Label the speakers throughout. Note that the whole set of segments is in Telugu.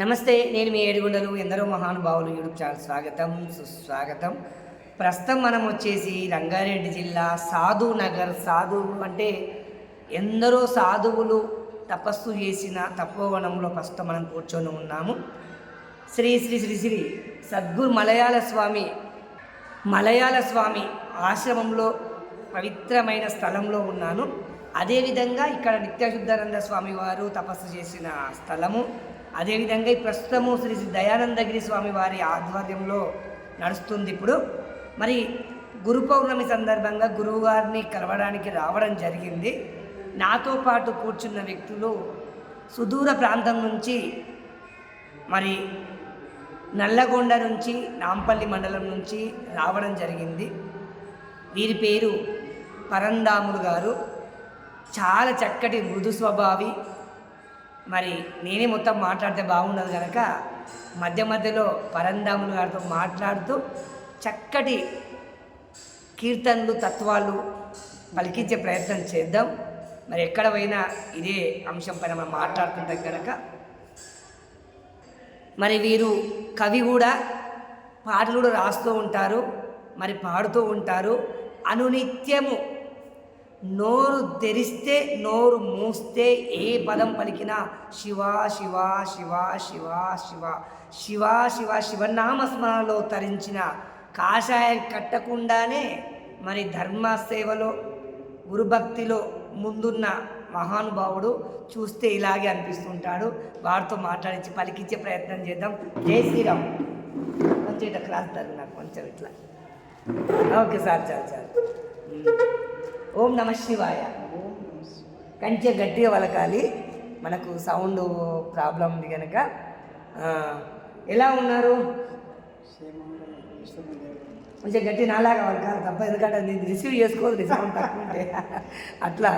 Speaker 1: నమస్తే నేను మీ ఏడుగుండలు ఎందరో మహానుభావులు యూట్యూబ్ ఛానల్ స్వాగతం సుస్వాగతం ప్రస్తుతం మనం వచ్చేసి రంగారెడ్డి జిల్లా సాధు నగర్ సాధువు అంటే ఎందరో సాధువులు తపస్సు చేసిన తపోవనంలో ప్రస్తుతం మనం కూర్చొని ఉన్నాము శ్రీ శ్రీ శ్రీ శ్రీ సద్గురు మలయాళ స్వామి మలయాళ స్వామి ఆశ్రమంలో పవిత్రమైన స్థలంలో ఉన్నాను అదేవిధంగా ఇక్కడ నిత్యశుద్ధానంద స్వామి వారు తపస్సు చేసిన స్థలము అదేవిధంగా ఈ ప్రస్తుతము శ్రీ శ్రీ దయానందగిరి స్వామి వారి ఆధ్వర్యంలో నడుస్తుంది ఇప్పుడు మరి గురు పౌర్ణమి సందర్భంగా గురువుగారిని కలవడానికి రావడం జరిగింది నాతో పాటు కూర్చున్న వ్యక్తులు సుదూర ప్రాంతం నుంచి మరి నల్లగొండ నుంచి నాంపల్లి మండలం నుంచి రావడం జరిగింది వీరి పేరు పరందాములు గారు చాలా చక్కటి మృదు స్వభావి మరి నేనే మొత్తం మాట్లాడితే బాగుండదు కనుక మధ్య మధ్యలో పరంధాములు గారితో మాట్లాడుతూ చక్కటి కీర్తనలు తత్వాలు పలికించే ప్రయత్నం చేద్దాం మరి ఎక్కడ పోయినా ఇదే అంశం పైన మనం మాట్లాడుతుంటాం కనుక మరి వీరు కవి కూడా పాటలు కూడా రాస్తూ ఉంటారు మరి పాడుతూ ఉంటారు అనునిత్యము నోరు తెరిస్తే నోరు మూస్తే ఏ పదం పలికినా శివ శివ శివ శివ శివ శివ శివ శివనామస్మరణలో తరించిన కాషాయం కట్టకుండానే మరి ధర్మ సేవలో గురుభక్తిలో ముందున్న మహానుభావుడు చూస్తే ఇలాగే అనిపిస్తుంటాడు వారితో మాట్లాడించి పలికించే ప్రయత్నం చేద్దాం జై శ్రీరామ్ కొంచెం ఇట్లా క్లాస్ నాకు కొంచెం ఇట్లా ఓకే సార్ చాలు చాలు ఓం నమ శివాయ కంచె గట్టిగా వలకాలి మనకు సౌండ్ ప్రాబ్లం ఉంది కనుక ఎలా ఉన్నారు కొంచెం గట్టి నాలాగా వలకాలి తప్ప ఎందుకంటే నేను రిసీవ్ చేసుకోవద్దు సౌండ్ తక్కువ ఉంటే అట్లా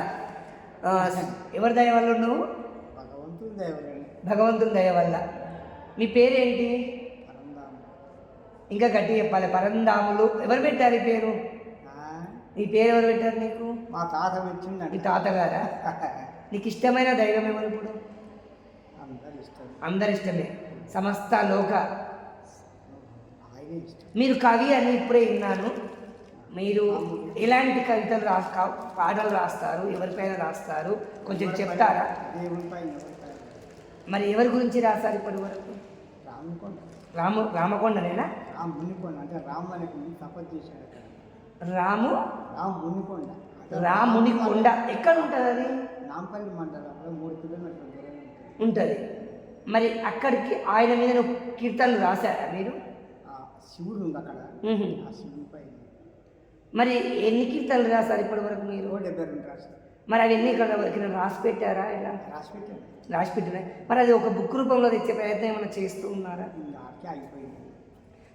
Speaker 1: ఎవరి దయ వల్ల నువ్వు భగవంతుని దయ వల్ల మీ పేరేంటి ఇంకా గట్టి చెప్పాలి పరంధాములు ఎవరు పెట్టారు ఈ పేరు నీ పేరు ఎవరు పెట్టారు నీకు మా తాత వచ్చింది మీ తాతగారా నీకు ఇష్టమైన దైవం ఎవరు ఇప్పుడు అందరు ఇష్టం ఇష్టమే సమస్త లోక మీరు కవి అని ఇప్పుడే విన్నాను మీరు ఎలాంటి కవితలు రాస్తా పాటలు రాస్తారు ఎవరిపైన రాస్తారు కొంచెం చెప్తారా దేవునిపైన మరి ఎవరి గురించి రాస్తారు ఇప్పటి వరకు రామకొండ రాము రామకొండనేనా రామ్ మునికొండ అంటే రామ్ అనే తపస్సు చేశాడు రాము రామ్ మునికొండ రాముని కొండ ఎక్కడ ఉంటుంది అది నాంపల్లి మండలంలో మూడు కిలోమీటర్ల ఉంటుంది మరి అక్కడికి ఆయన మీద కీర్తనలు రాశారా మీరు శివుడు ఉంది అక్కడ ఆ శివుడిపై మరి ఎన్ని కీర్తనలు రాశారు ఇప్పటి వరకు మీరు డెబ్బై రెండు రాశారు మరి అవి ఎన్ని ఇక్కడ నేను రాసి పెట్టారా ఇలా రాసి పెట్టారు రాసి పెట్టినా మరి అది ఒక బుక్ రూపంలో తెచ్చే ప్రయత్నం ఏమైనా చేస్తూ ఉన్నారా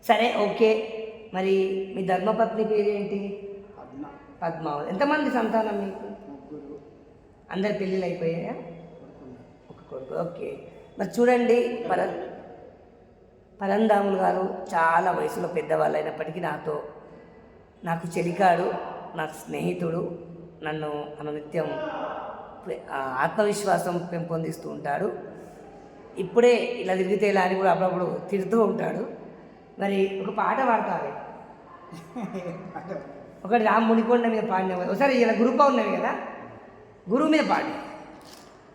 Speaker 1: సరే ఓకే మరి మీ ధర్మపత్ని పేరు ఏంటి పద్మావతి ఎంతమంది సంతానం మీకు అందరి పెళ్ళిళ్ళు అయిపోయాయా ఒక కొడుకు ఓకే మరి చూడండి పర పరంధాములు గారు చాలా వయసులో పెద్దవాళ్ళు అయినప్పటికీ నాతో నాకు చెలికాడు నాకు స్నేహితుడు నన్ను అనునిత్యం ఆత్మవిశ్వాసం పెంపొందిస్తూ ఉంటాడు ఇప్పుడే ఇలా తిరిగితే ఇలా అని కూడా అప్పుడప్పుడు తిడుతూ ఉంటాడు మరి ఒక పాట పాడతారు ఒకటి రామునికొండ మీద పాడినావు కదా ఒకసారి ఇలా గురుపా ఉన్నవి కదా గురువు మీద పాడి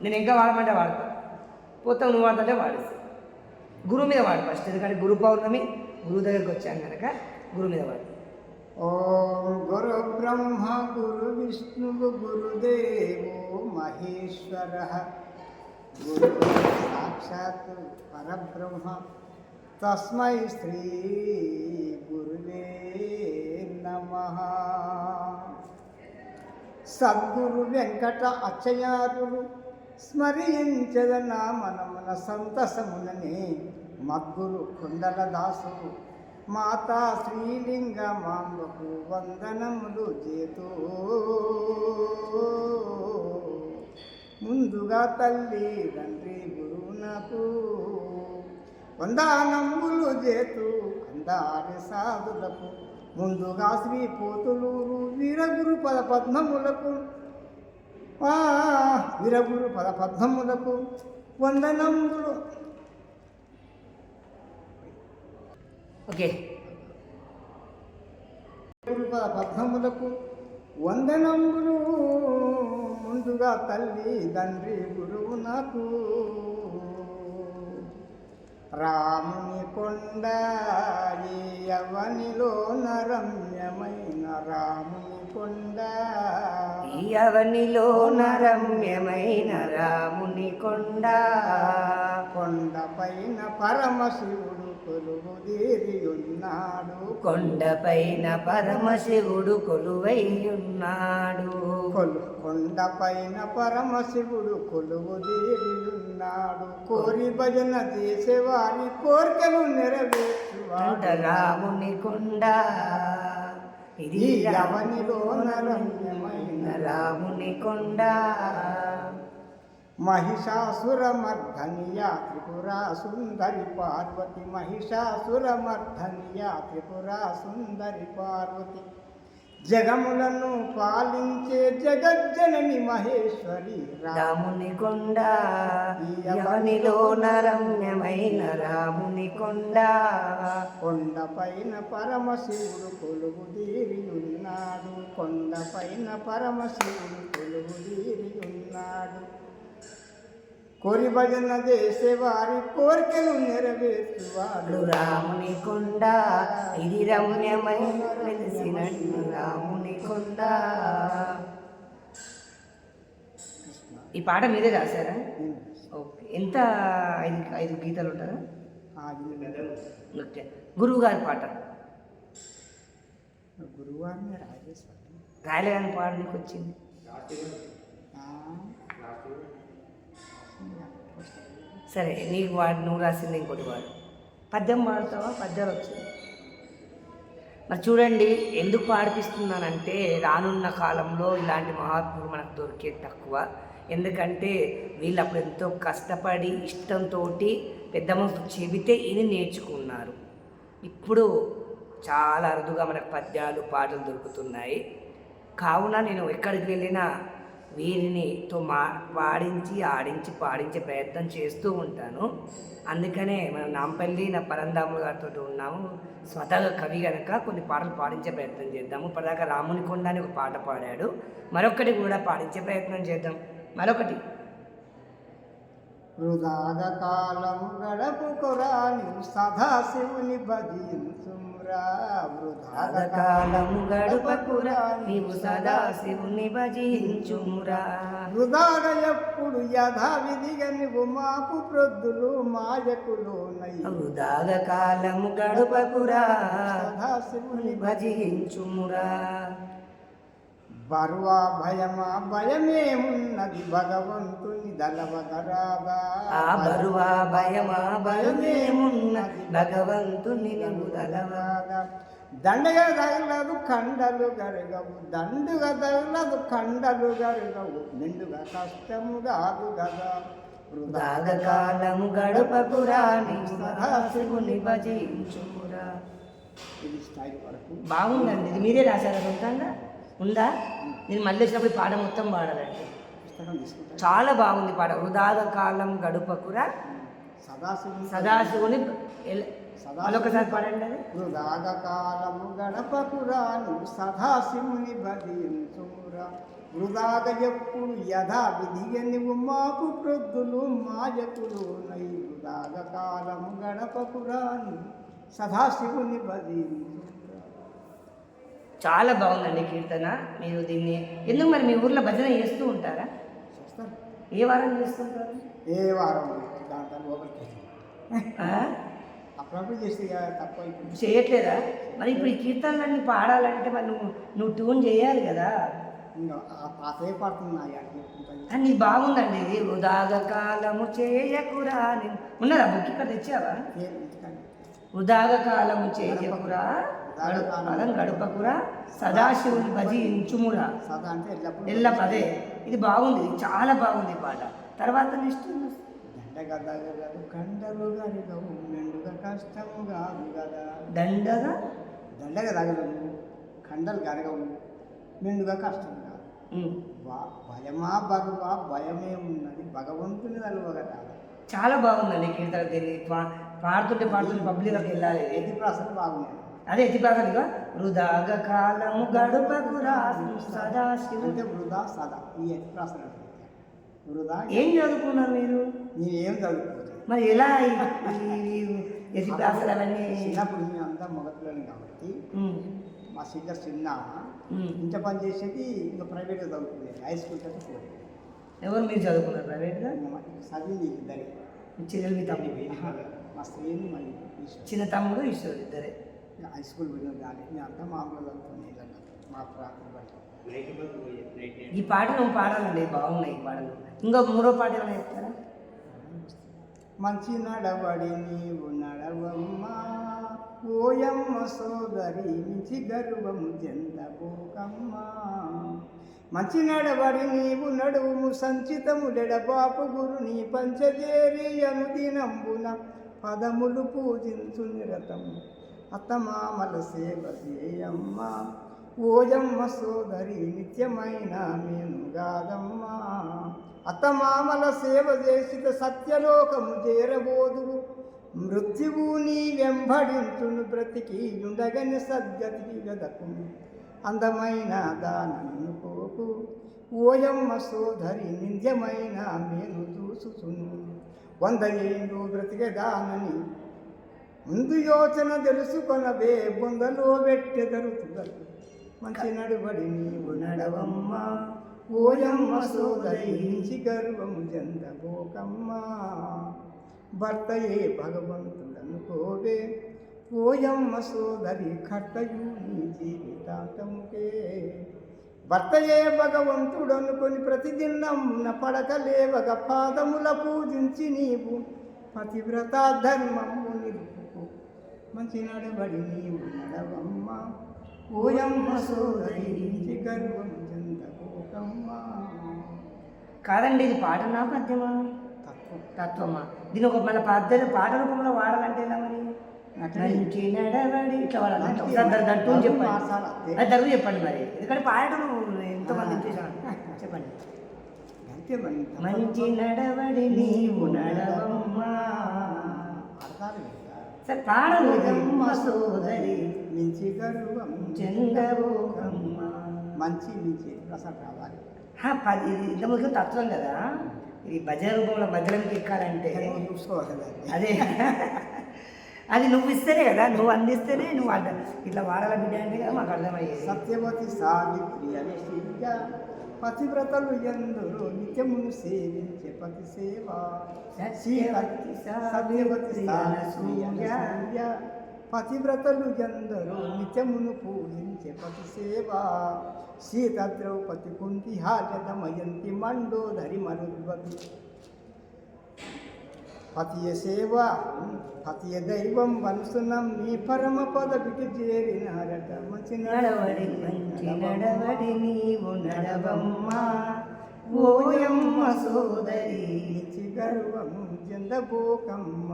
Speaker 1: నేను ఇంకా వాడమంటే వాడతా పోతావు నువ్వు వాడతాంటే వాడేస్తా గురువు మీద వాడు ఫస్ట్ ఎందుకంటే గురు పౌర్ణమి గురువు దగ్గరికి వచ్చాను కనుక గురువు మీద వాడు ఓం గురు బ్రహ్మ గురు విష్ణు గురుదేవో మహేశ్వర గురు సాక్షాత్ పరబ్రహ్మ తస్మై శ్రీ గురువే సద్గురు వెంకట అచ్చయారులు స్మరించదనా మనమున సంతసమునని మగ్గురు కుండల దాసులు మాతా శ్రీలింగ మాంబకు వందనములు చేతూ ముందుగా తల్లి తండ్రి గురువునకు వందనములు చేతూ అందారి సాధులకు ముందుగా శ్రీ పోతులూరు వీరగురు పద పద్మములకు వీరగురు పద పద్మములకు వందనములు ఓకే గురు పద పద్మములకు వందనములు ముందుగా తల్లి తండ్రి గురువు నాకు రాముని కొండ ఎవనిలో నరమ్యమైన రాముని ఎవనిలో నరమ్యమైన రాముని కొండ కొండపైన పరమశివుడు కొలువుదేరి ఉన్నాడు కొండపైన పరమశివుడు కొలువై ఉన్నాడు కొలు కొండపైన పరమశివుడు కొలువుదేరి ఉన్నాడు కోరి భజన చేసేవారి కోరికలు నెరవేర్చు రాముని కొండ ఇది యవనిలో నరమ్యమైన రాముని కొండ మహిషాసురమర్ధనియ త్రిపురా సుందరి పార్వతి మహిషాసురమర్ధనియ త్రిపురా సుందరి పార్వతి జగములను పాలించే జగజ్జనని మహేశ్వరి రాముని కొండ యవనిలో నరమ్యమైన రాముని కొండ కొండపైన పరమశివుడు కొలువు దేవి ఉన్నాడు కొండపైన పరమశివుడు కొలువు దీరి ఉన్నాడు కోరి భజన వారి కోరికలు నెరవేర్చువాడు రాముని కొండ ఇది రమ్యమై తెలిసినట్టు రాముని కొండ ఈ పాట మీరే రాశారా ఓకే ఎంత ఐదు ఐదు గీతాలు ఉంటారా ఓకే గురువు గారి పాట గురువారిని రాయలేదు రాయలేదని పాట నీకు వచ్చింది సరే నీకు వాడు నువ్వు రాసింది ఇంకోటి వాడు పద్యం పాడుతావా పద్యాలు వచ్చింది మరి చూడండి ఎందుకు పాడిపిస్తున్నానంటే రానున్న కాలంలో ఇలాంటి మహాత్ములు మనకు దొరికే తక్కువ ఎందుకంటే వీళ్ళు అప్పుడు ఎంతో కష్టపడి ఇష్టంతో పెద్ద మనసు చెబితే ఇది నేర్చుకున్నారు ఇప్పుడు చాలా అరుదుగా మనకు పద్యాలు పాటలు దొరుకుతున్నాయి కావున నేను ఎక్కడికి వెళ్ళినా వీరినితో మా వాడించి ఆడించి పాడించే ప్రయత్నం చేస్తూ ఉంటాను అందుకనే మనం నాంపల్లి నా పరందాము గారితో ఉన్నాము స్వతహగా కవి గనక కొన్ని పాటలు పాడించే ప్రయత్నం చేద్దాము ఇప్పటిదాకా రాముని కొండ అని ఒక పాట పాడాడు మరొకటి కూడా పాడించే ప్రయత్నం చేద్దాం మరొకటి వృధాగ కాలం గడపు కొరాని సదాశివుని భజించు కాలము గడుపకురా నీవు సదా శివుని భజించుమురా వృధాగా ఎప్పుడు యథావిధిగా నువ్వు మాపు ప్రొద్దులు మాయకులు వృధాగ కాలము గడుపకురా సదా శివుని భజించుమురా బరువా భయమా భయమేమున్నది భగవంతు ఆ బరువా భయమా బలమేమున్న భగవంతుని నిలుదలవా దండగా తగలదు కండలు గరగవు దండుగా తగలదు కండలు గరగవు నిండుగా కష్టము కాదు కదా కాలము గడపకురాని సదాశివుని భజించుకురా ఇది స్థాయి వరకు బాగుందండి ఇది మీరే రాశారా సొంతంగా ఉందా నేను మళ్ళీ వచ్చినప్పుడు పాట మొత్తం పాడాలండి చాలా బాగుంది పాట వృధాద కాలం గడుపకురా సదాశివుని సదాశివుని మరొకసారి పాడండి అది వృధాద కాలము గడపకురా నువ్వు సదాశివుని భజించురా వృధాగ ఎప్పుడు యథావిధి నువ్వు మాకు ప్రొద్దులు మాయకులు నై వృధాగ కాలము గడపకురా సదాశివుని భజించు చాలా బాగుందండి కీర్తన మీరు దీన్ని ఎందుకు మరి మీ ఊర్లో భజన చేస్తూ ఉంటారా చేస్తారు ఏ వారం చేస్తుంటారు ఏ వారం దాంట్లో లోపలికి అప్పుడప్పుడు చేస్తే తక్కువ చేయట్లేదా మరి ఇప్పుడు ఈ కీర్తనలన్నీ పాడాలంటే మరి నువ్వు నువ్వు ట్యూన్ చేయాలి కదా అన్ని నీ బాగుందండి ఇది ఉదాగ కాలము చేయకురా అని ఉన్నదా బుక్ ఇక్కడ తెచ్చావా ఉదాగ కాలము చేయకురా పదం గడపకురా సదాశివుని భజించుమురా ఎల్ల పదే ఇది బాగుంది చాలా బాగుంది పాట తర్వాత నెక్స్ట్ కష్టముగా దండగా దండగా కండలు మెండుగా కష్టం కాదు భయమా భయమే ఉన్నది భగవంతుని చాలా బాగుందండి కీర్తన పాడుతుంటే పాడుతుంటే పబ్లిక్ వెళ్ళాలి ఏది ప్రాసెస్ బాగుంది అదే ఎత్తి ప్రాసంగా వృధాగ కాలము గడుపకురా వృధా సదా ఈ ఎత్తి వృధా ఏం చదువుకున్నారు మీరు నేనేం చదువుకోలేదు మరి ఎలా ఎత్తి ప్రాసలు అవన్నీ చిన్నప్పుడు మేము అంతా మొదటిలోనే కాబట్టి మా సిస్టర్ చిన్న ఇంత పని చేసేది ఇంకా ప్రైవేట్గా చదువుకునేది హై స్కూల్ చదువు ఎవరు మీరు చదువుకున్నారు ప్రైవేట్గా చదివింది ఇద్దరే చెల్లెలు మీ తమ్ముడు మా స్త్రీని మళ్ళీ చిన్న తమ్ముడు ఇస్తారు ఇద్దరే హై స్కూల్ పిల్లలు కానీ ఇదంతా మామూలు అనుకునేది మా ప్రాంతం ఈ పాట నువ్వు పాడాలండి బాగున్నాయి ఈ పాటలు ఇంకో మూడో పాట ఏమైనా చెప్తారా మంచి నడబడి నీవు నడవమ్మా ఓయమ్మ సోదరి మించి గర్వము చెందపోకమ్మా మంచి నడబడి నీవు నడువు సంచితము లెడబాపు గురు నీ పంచజేరి దినంబున పదములు పూజించు నిరతము అత్తమా మలసేవ సేయమ్మ ఓజమ్మ సోదరి నిత్యమైన మేనుగాదమ్మ అత్తమామల సేవ చేసిన సత్యలోకము చేరబోదు మృత్యువు నీ వెంబడించును బ్రతికి ఉండగని సద్గతికి గదకు అందమైన పోకు ఓయమ్మ సోదరి నింద్యమైన మేను చూసుచును వంద బ్రతికే దానని ముందు యోచన తెలుసుకొనవే బొందలో పెట్టెదరు మంచి నడుబడి నీవు నడవమ్మ ఓయమ్మ సోదరించి గర్వము చెందబోకమ్మ భర్తయే భగవంతుడు అనుకోవే ఓయమ్మ సోదరి కట్టయు నీ జీవితాంతముకే ఏ భగవంతుడు అనుకొని ప్రతిదినమున పడకలేవగ పాదముల పూజించి నీవు పతివ్రత ధర్మము మంచి నడబడి నీవు నడవమ్మ ఓయమ్మ సోదరి ఇంటి గర్వం చందకోకమ్మ కాదండి ఇది పాటనా పద్యమా తత్వమా దీని ఒక మన పద్ధతి పాట రూపంలో వాడాలంటే మరి మంచి నడబడి ఇట్లా చెప్పండి దగ్గర చెప్పండి మరి ఎందుకంటే పాడటం ఎంతమంది మంది చెప్పండి మంచి నడవడి నీవు నడవమ్మా అర్థాలు సరే ప్రాణముదమ్మ సోదరి మించి గర్వం చెందవోకమ్మ మంచి మించి రసం కావాలి పది ఇంత ముందు తత్వం కదా ఇది భజన రూపంలో భద్రంకి ఎక్కాలంటే చూసుకోవాలి అదే అది నువ్వు ఇస్తేనే కదా నువ్వు అందిస్తేనే నువ్వు అంట ఇట్లా వాడాల బిడ్డ అంటే కదా మాకు అర్థమయ్యేది సత్యవతి సావిత్రి అని పతివ్రతలు ఎందురు నిత్యమును సేవించే పతి సేవ పతివ్రతలు ఎందరు నిత్యమును పూజించే పతి సేవ సీత ద్రౌపది కుంతి హాజ దమయంతి మండోధరి మరుద్వతి అతియ సేవ అతియ దైవం వంశనం నీ పరమ పదవికి చేరినారట మంచి నడవడి మంచి నడవడి నీవు నడవమ్మా ఓయమ్మ సోదరి గర్వం చెందబోకమ్మ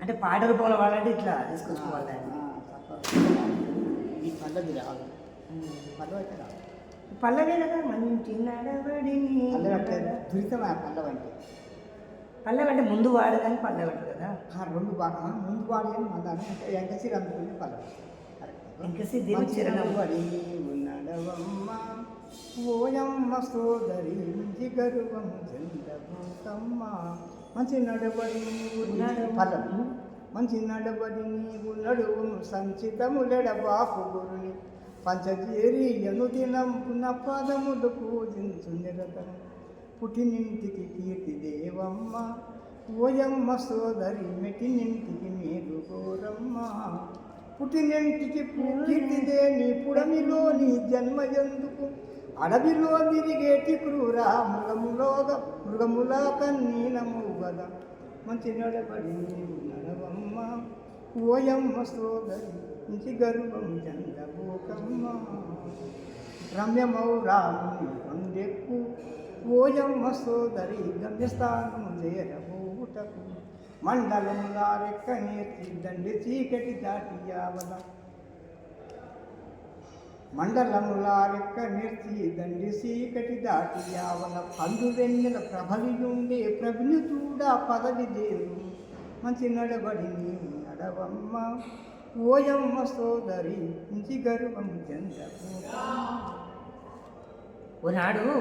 Speaker 1: అంటే పాట రూపంలో వాళ్ళంటే ఇట్లా తీసుకొచ్చుకోవాలి ఈ పల్లవి రాదు పల్లవి రాదు పల్లవే కదా మంచి నడవడి దురితమైన పల్లవంటే పళ్ళెం అంటే ముందు వాడేదానికి పళ్ళెం అంటారు కదా రెండు బాగా ముందు వాడేది మందాన్ని వెంకసి ఎంకసి రంగుకుని వెంకసి ఎంకసి చిరణి ఉన్నడవమ్మ ఓయమ్మ సోదరి మంచి గరువము చంద్రభూతమ్మ మంచి నడబడి పళ్ళము మంచి నడబడి నీవు నడువు సంచితములెడబాపు గురుని పంచజేరి ఎను దినంపున పాదములు పూజించు నిరతము పుట్టినింటికి కీర్తి దేవమ్మ ఓయమ్మ సోదరి మెట్టినింటికి మీరు గోరమ్మ పుట్టినింటికి కీర్తిదే నీ పుడమిలో నీ జన్మ ఎందుకు అడవిలో తిరిగేటి క్రూర మృగములో మృగములా కన్నీ గద మంచి నడబడింది నడవమ్మ ఓయమ్మ సోదరి ఇంటి గర్వం చందబోకమ్మ రమ్యమౌ రాముని కొండెక్కు ఓయమ్మ సోదరి గమ్యస్థానము చేరబోటకు మండలంగారెక్క నేర్చి దండి చీకటి దాటి యావల మండలములారెక్క నేర్చి దండి చీకటి దాటి యావల పండు వెన్నెల ప్రభలియుండే ప్రభుని చూడా పదవి దేవు మంచి నడబడి నీవు నడవమ్మ ఓయమ్మ సోదరి ఇంచి గర్వం చెందకు ఒకనాడు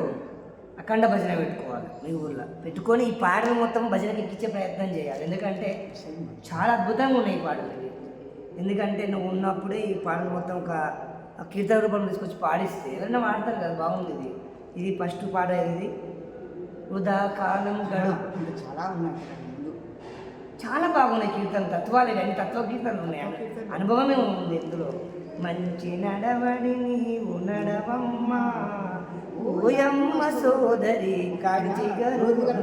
Speaker 1: అఖండ భజన పెట్టుకోవాలి మీ ఊర్లో పెట్టుకొని ఈ పాటలు మొత్తం భజనకి ఎక్కించే ప్రయత్నం చేయాలి ఎందుకంటే చాలా అద్భుతంగా ఉన్నాయి ఈ పాటలు ఎందుకంటే నువ్వు ఉన్నప్పుడే ఈ పాటలు మొత్తం ఒక కీర్తన రూపంలో తీసుకొచ్చి పాడిస్తే ఎవరైనా వాడతారు కదా బాగుంది ఇది ఇది ఫస్ట్ పాట ఇది వృధా కాలం గడుపు చాలా ఉన్నాయి చాలా బాగున్నాయి కీర్తన తత్వాలు ఇవన్నీ తత్వ కీర్తనలు ఉన్నాయి అనుభవమే ఉంది ఇందులో మంచి నడవడి ఉన్నడవమ్మా నడవమ్మా ఓయమ్మ సోదరి గారు జోరిగడ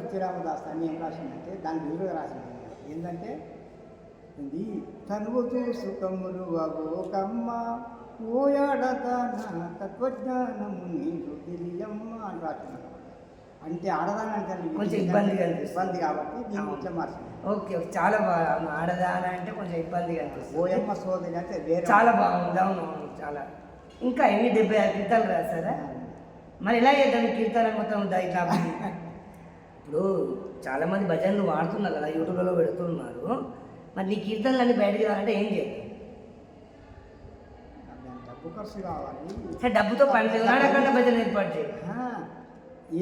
Speaker 1: పిచ్చిరామదాస్ అని ఏం రాసిందంటే దాని విలువ రాసింది ఏంటంటే ఇది తనువుతూ సుఖములు అగోకమ్మ ఓయాడతాన తత్వజ్ఞానము నీకు తెలియమ్మ అని రాసింది అంటే ఆడదాని అంటే కొంచెం ఇబ్బందిగా ఇబ్బంది కాబట్టి నేను ఇట్లా ఓకే చాలా బాగా ఆడదాన అంటే కొంచెం ఇబ్బందిగా ఓయమ్మ సోదరి అంటే వేరే చాలా బాగుంది అవును చాలా ఇంకా ఎన్ని డెబ్బై ఆరు కీర్తనలు రాశారా మరి ఎలా చేద్దాం కీర్తన మొత్తం కాబట్టి ఇప్పుడు చాలామంది భజనలు వాడుతున్నారు కదా యూట్యూబ్లో పెడుతున్నారు మరి నీ అన్నీ బయటకు రావాలంటే ఏం చేయాలి డబ్బు ఖర్చు కావాలి డబ్బుతో పని భజన ఏర్పాటు చేయాలి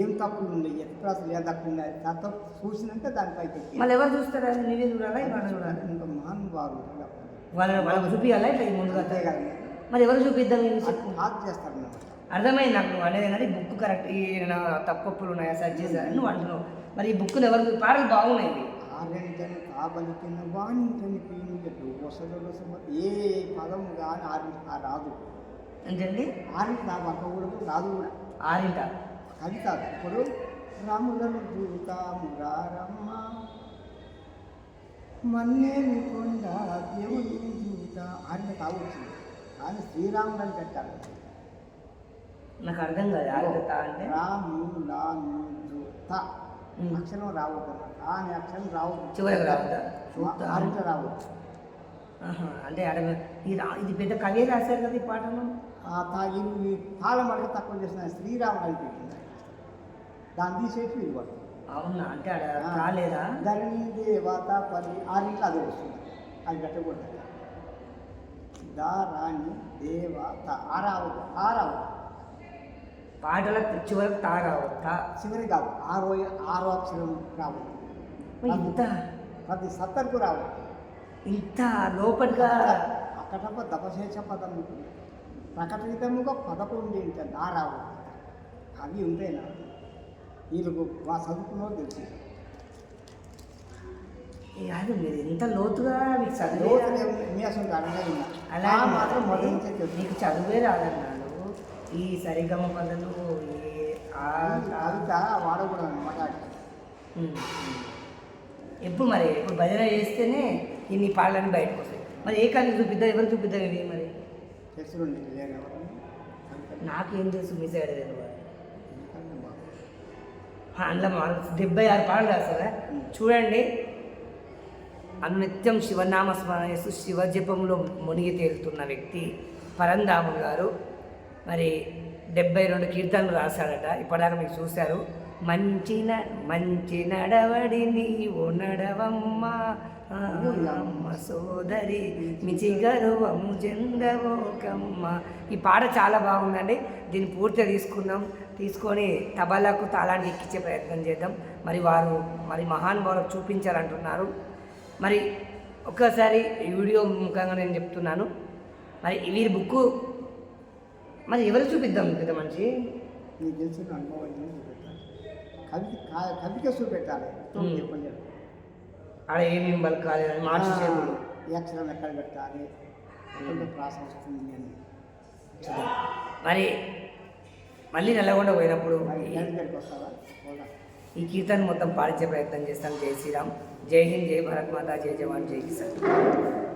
Speaker 1: ఏం తప్పు ఉంది అసలు ఏం తక్కువ ఉన్నాయి తప్ప చూసినాక దానిపై మళ్ళీ ఎవరు చూస్తారా నువ్వే చూడాలా చూడాలి ఇంకా మానవాళ్ళు వాళ్ళ వాళ్ళకి చూపించాలా ఇట్లా ముందుగా అంతే కదా మరి ఎవరు చూపిద్దాం నేను చేస్తాను అర్థమైంది నాకు నువ్వు అనేది ఏంటంటే బుక్ కరెక్ట్ ఈ నా తప్పప్పులు ఉన్నాయా సరి చేశాను నువ్వు అంటున్నావు మరి ఈ బుక్లు ఎవరు పాటలు బాగున్నాయి ఆర్గనికని కాబలికిన వాణికని పీనికట్టు వసలు ఏ పదం కానీ ఆరి రాదు ఏంటండి ఆరింట నా పక్కకూడదు రాదు కూడా ఆరింట కవిత ఇప్పుడు రాములను చూతాము రారమ్మ మన్నేమి కొండ దేవుడు చూత ఆరింట కావచ్చు కానీ శ్రీరాముడు అని పెట్టాలి నాకు అర్థం కాదు రాము లాను త అక్షరం రావు రా అనే అక్షరం రావు చివరికి రావు రావు అంటే అడగ ఇది పెద్ద కవి రాశారు కదా ఈ పాటను ఆ తాగిని మీ అడగ తక్కువ చేసిన శ్రీరాముడు అని పెట్టింది దాన్ని తీసేసి ఇది పడుతుంది అవునా అంటే అడ రాలేదా ధరణి దేవత పని ఆ రీట్లో అదే వస్తుంది అది పెట్టకూడదు దా రాణి దేవ త ఆరావత పాటల చివరకు తా చివరి కాదు ఆరో ఆరో అక్షరం రావద్దు ఇంత ప్రతి సత్తర్కు రావద్దు ఇంత లోపలిగా అక్కడప్ప దపశేష పదం ఉంటుంది ప్రకటితముగా పదపు ఉంది ఇంత రావద్దు అవి ఉంటేనా వీళ్ళకు చదువుకున్నో తెలిసింది అది మీరు ఎంత లోతుగా మీకు చదువు అలా మాత్రం మీకు చదువే రాదన్నాడు ఈ సరిగమ పదలు వాడకూడదు మాట్లాడతాను ఎప్పుడు మరి ఇప్పుడు భజన చేస్తేనే ఇన్ని పాటలన్నీ బయటకు వస్తాయి మరి ఏ కాళ్ళు చూపిద్దా ఎవరు చూపిద్దా ఇవి మరి నాకేం తెలుసు మీ సైడ్ తెలియదు అందులో డెబ్బై ఆరు పాటలు రాస్తారా చూడండి అనునిత్యం శివనామ చేస్తూ శివజపంలో మునిగి తేలుతున్న వ్యక్తి పరంధాములు గారు మరి డెబ్బై రెండు కీర్తనలు రాశాడట ఇప్పటిదాకా మీకు చూశారు మంచిన మంచి నడవడి నీవు నడవమ్మ సోదరి మిచి గర్వము జందవోకమ్మ ఈ పాట చాలా బాగుందండి దీన్ని పూర్తిగా తీసుకుందాం తీసుకొని తబలకు తాళాన్ని ఎక్కించే ప్రయత్నం చేద్దాం మరి వారు మరి మహానుభావులకు చూపించాలంటున్నారు మరి ఒక్కసారి ఈ వీడియో ముఖంగా నేను చెప్తున్నాను మరి వీరి బుక్ మరి ఎవరు చూపిద్దాం పెద్ద మనిషి నీకు తెలిసిన అనుభవం చూపెట్టాలి కవిత కవికే చూపెట్టాలి చెప్పండి ఆడ ఏమేమి కాలేదు మార్చి అక్షరం ఎక్కడ పెట్టాలి ప్రాసం వస్తుంది అని మరి మళ్ళీ నెలగొండ పోయినప్పుడు ఈ కీర్తన మొత్తం పాడించే ప్రయత్నం చేస్తాను జయశ్రీరామ్ जय हिंद जय भारत माता जय जवान जय किसान